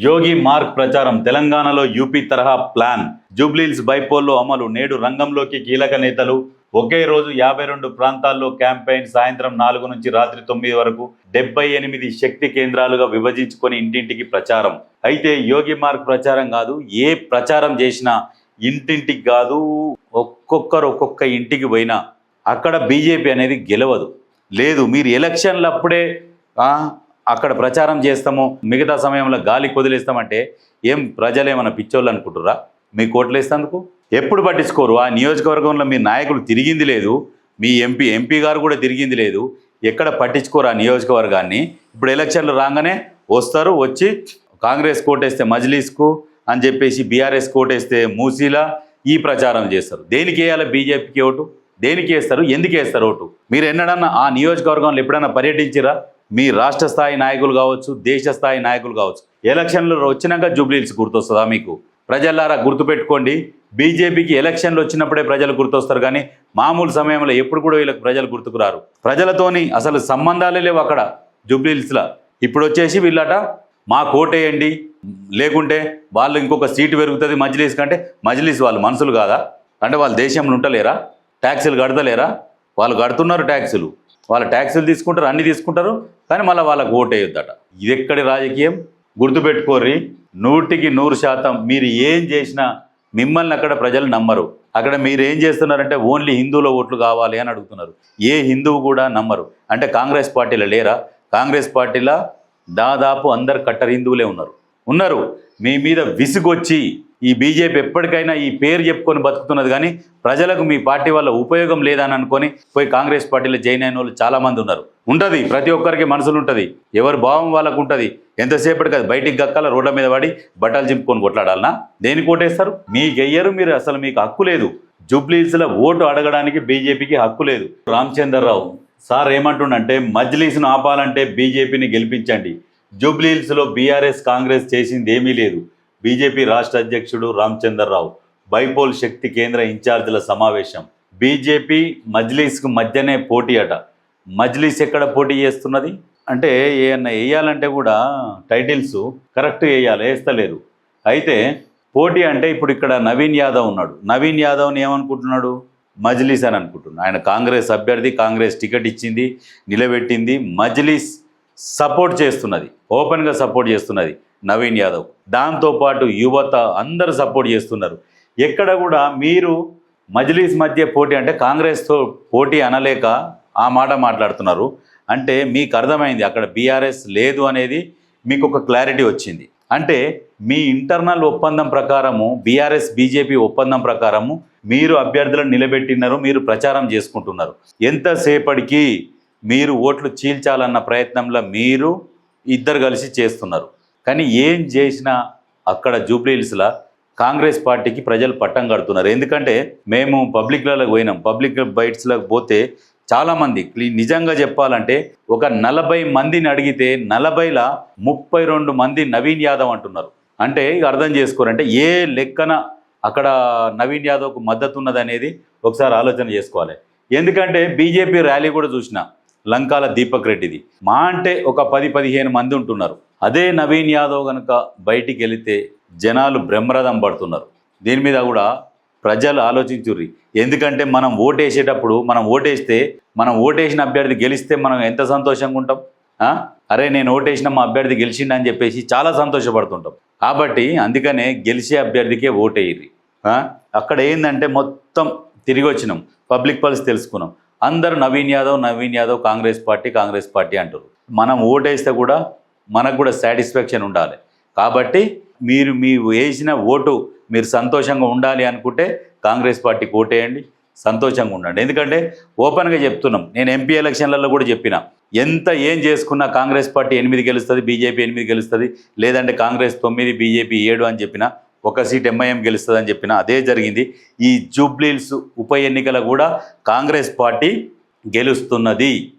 యోగి mark ప్రచారం తెలంగాణలో UP తరహా ప్లాన్. జూబ్లీల్స్ బైపోల్లో అమలు నేడు రంగంలోకి కీలక నేతలు. ఒకే రోజు యాభై రెండు ప్రాంతాల్లో క్యాంపెయిన్ సాయంత్రం నాలుగు నుంచి రాత్రి తొమ్మిది వరకు. డెబ్బై ఎనిమిది శక్తి కేంద్రాలుగా విభజించుకొని ఇంటింటికి ప్రచారం. అయితే యోగి మార్క్ ప్రచారం కాదు ఏ ప్రచారం చేసినా ఇంటింటికి కాదు ఒక్కొక్కరు ఒక్కొక్క ఇంటికి పోయినా. అక్కడ బీజేపీ అనేది గెలవదు. లేదు మీరు ఎలక్షన్లప్పుడే అక్కడ ప్రచారం చేస్తాము మిగతా సమయంలో గాలి కొదిలేస్తామంటే ఏం ప్రజలు ఏమైనా పిచ్చోళ్ళు అనుకుంటురా మీ కోట్లేస్తందుకు ఎప్పుడు పట్టించుకోరు. ఆ నియోజకవర్గంలో మీ నాయకులు తిరిగింది లేదు మీ ఎంపీ ఎంపీ గారు కూడా తిరిగింది లేదు. ఎక్కడ పట్టించుకోరు ఆ నియోజకవర్గాన్ని? ఇప్పుడు ఎలక్షన్లు రాగానే వస్తారు వచ్చి కాంగ్రెస్ కోటేస్తే మజ్లీస్కు అని చెప్పేసి బీఆర్ఎస్ కోటేస్తే మూసీలా ఈ ప్రచారం చేస్తారు. దేనికి వేయాలి బీజేపీకి ఓటు? దేనికి వేస్తారు? ఎందుకు వేస్తారు ఓటు? మీరు ఎన్నడన్నా ఆ నియోజకవర్గంలో ఎప్పుడైనా పర్యటించిరా? మీ రాష్ట్ర స్థాయి నాయకులు కావచ్చు దేశ స్థాయి నాయకులు కావచ్చు. ఎలక్షన్లు వచ్చినాక జూబ్లీల్స్ గుర్తొస్తుందా మీకు? ప్రజలారా గుర్తుపెట్టుకోండి. బీజేపీకి ఎలక్షన్లు వచ్చినప్పుడే ప్రజలు గుర్తొస్తారు కానీ మామూలు సమయంలో ఎప్పుడు కూడా వీళ్ళకి ప్రజలు గుర్తుకురారు. ప్రజలతోని అసలు సంబంధాలే లేవు అక్కడ జూబ్లీహిల్స్లో. ఇప్పుడు వచ్చేసి వీళ్ళట మా కోటేయండి లేకుంటే వాళ్ళు ఇంకొక సీటు పెరుగుతుంది మజ్లీస్ కంటే మజ్లీస్ వాళ్ళు మనుషులు కాదా? అంటే వాళ్ళు దేశంలో ఉంటలేరా? ట్యాక్సీలు కడతలేరా? వాళ్ళు కడుతున్నారు ట్యాక్సీలు. వాళ్ళ ట్యాక్సులు తీసుకుంటారు అన్ని తీసుకుంటారు కానీ మళ్ళీ వాళ్ళకు ఓటేయొద్దట ఇది ఎక్కడి రాజకీయం? గుర్తుపెట్టుకోర్రి నూటికి నూరు శాతం మీరు ఏం చేసినా మిమ్మల్ని అక్కడ ప్రజలు నమ్మరు. అక్కడ మీరు ఏం చేస్తున్నారంటే ఓన్లీ హిందువుల ఓట్లు కావాలి అని అడుగుతున్నారు. ఏ హిందువు కూడా నమ్మరు. అంటే కాంగ్రెస్ పార్టీలో లేరా? కాంగ్రెస్ పార్టీలో దాదాపు అందరు కట్టర్ హిందువులే ఉన్నారు. ఉన్నారు. మీ మీద విసుగొచ్చి ఈ బీజేపీ ఎప్పటికైనా ఈ పేరు చెప్పుకొని బతుకుతున్నది కానీ ప్రజలకు మీ పార్టీ వల్ల ఉపయోగం లేదని అనుకొని పోయి కాంగ్రెస్ పార్టీలో జాయిన్ అయిన వాళ్ళు చాలామంది ఉన్నారు. ఉంటుంది ప్రతి ఒక్కరికి మనసులు ఉంటుంది. ఎవరి భావం వాళ్ళకు ఉంటుంది. ఎంతసేపటికి అది బయటికి గక్కాల రోడ్ల మీద పడి బట్టలు చింపుకొని కొట్లాడాలనా? దేనికి ఓటేస్తారు? మీకు వెయ్యరు మీరు అసలు మీకు హక్కు లేదు. జూబ్లీస్ల ఓటు అడగడానికి బీజేపీకి హక్కు లేదు. రామచంద్రరావు సార్ ఏమంటుండంటే మజ్లీస్ను ఆపాలంటే బీజేపీని గెలిపించండి. జూబ్లీహిల్స్లో బీఆర్ఎస్ కాంగ్రెస్ చేసింది ఏమీ లేదు. బీజేపీ రాష్ట్ర అధ్యక్షుడు రామచంద్రరావు బైపోల్ శక్తి కేంద్ర ఇన్ఛార్జీల సమావేశం. బీజేపీ మజ్లీస్కు మధ్యనే పోటీ అట. మజ్లీస్ ఎక్కడ పోటీ చేస్తున్నది? అంటే ఏమన్నా వేయాలంటే కూడా టైటిల్స్ కరెక్ట్ వేయాలి వేస్తలేరు. అయితే పోటీ అంటే ఇప్పుడు ఇక్కడ నవీన్ యాదవ్ ఉన్నాడు. నవీన్ యాదవ్ని ఏమనుకుంటున్నాడు? మజ్లీస్ అని అనుకుంటున్నాడు. ఆయన కాంగ్రెస్ అభ్యర్థి కాంగ్రెస్ టికెట్ ఇచ్చింది నిలబెట్టింది మజ్లీస్ సపోర్ట్ చేస్తున్నది. ఓపెన్గా సపోర్ట్ చేస్తున్నది నవీన్ యాదవ్. దాంతోపాటు యువత అందరూ సపోర్ట్ చేస్తున్నారు. ఎక్కడ కూడా మీరు మజ్లీస్ మధ్య పోటీ అంటే కాంగ్రెస్తో పోటీ అనలేక ఆ మాట మాట్లాడుతున్నారు. అంటే మీకు అర్థమైంది అక్కడ బీఆర్ఎస్ లేదు అనేది మీకు ఒక క్లారిటీ వచ్చింది. అంటే మీ ఇంటర్నల్ ఒప్పందం ప్రకారము బీఆర్ఎస్ బీజేపీ ఒప్పందం ప్రకారము మీరు అభ్యర్థులను నిలబెట్టినారు మీరు ప్రచారం చేసుకుంటున్నారు. ఎంతసేపటికి మీరు ఓట్లు చీల్చాలన్న ప్రయత్నంలో మీరు ఇద్దరు కలిసి చేస్తున్నారు. కానీ ఏం చేసినా అక్కడ జూబ్లీహిల్స్లో కాంగ్రెస్ పార్టీకి ప్రజలు పట్టం కడుతున్నారు. ఎందుకంటే మేము పబ్లిక్లలో పోయినాం. పబ్లిక్ బైట్స్లోకి పోతే చాలామంది నిజంగా చెప్పాలంటే ఒక నలభై మందిని అడిగితే నలభైల ముప్పై రెండు మంది నవీన్ యాదవ్ అంటున్నారు. అంటే ఇక అర్థం చేసుకోరంటే ఏ లెక్కన అక్కడ నవీన్ యాదవ్కు మద్దతు ఉన్నది అనేది ఒకసారి ఆలోచన చేసుకోవాలి. ఎందుకంటే బీజేపీ ర్యాలీ కూడా చూసిన. లంకాల దీపక్ రెడ్డిది. మా అంటే ఒక పది పదిహేను మంది ఉంటున్నారు. అదే నవీన్ యాదవ్ కనుక బయటికి వెళితే జనాలు బ్రహ్మరథం పడుతున్నారు. దీని మీద కూడా ప్రజలు ఆలోచించుర్రి. ఎందుకంటే మనం ఓటేసేటప్పుడు మనం ఓటేస్తే మనం ఓటేసిన అభ్యర్థి గెలిస్తే మనం ఎంత సంతోషంగా ఉంటాం? అరే నేను ఓటేసిన మా అభ్యర్థి గెలిచిండు అని చెప్పేసి చాలా సంతోషపడుతుంటాం. కాబట్టి అందుకనే గెలిచే అభ్యర్థికే ఓటేయ్యి అక్కడ ఏంటంటే మొత్తం తిరిగి వచ్చినాం పబ్లిక్ పల్స్ తెలుసుకున్నాం. అందరూ నవీన్ యాదవ్ నవీన్ యాదవ్ కాంగ్రెస్ పార్టీ కాంగ్రెస్ పార్టీ అంటారు మనం ఓటేస్తే కూడా మనకు కూడా సాటిస్ఫాక్షన్ ఉండాలి. కాబట్టి మీరు మీ వేసిన ఓటు మీరు సంతోషంగా ఉండాలి అనుకుంటే కాంగ్రెస్ పార్టీకి ఓటేయండి సంతోషంగా ఉండండి. ఎందుకంటే ఓపెన్గా చెప్తున్నాం నేను ఎంపీ ఎలక్షన్లలో కూడా చెప్పిన ఎంత ఏం చేసుకున్నా కాంగ్రెస్ పార్టీ ఎనిమిది గెలుస్తుంది బీజేపీ ఎనిమిది గెలుస్తుంది లేదంటే కాంగ్రెస్ తొమ్మిది బీజేపీ ఏడు అని చెప్పిన ఒక సీట్ ఎంఐఎం గెలుస్తుందని చెప్పిన అదే జరిగింది. ఈ జూబ్లీల్స్ ఉప ఎన్నికల కూడా కాంగ్రెస్ పార్టీ గెలుస్తున్నది.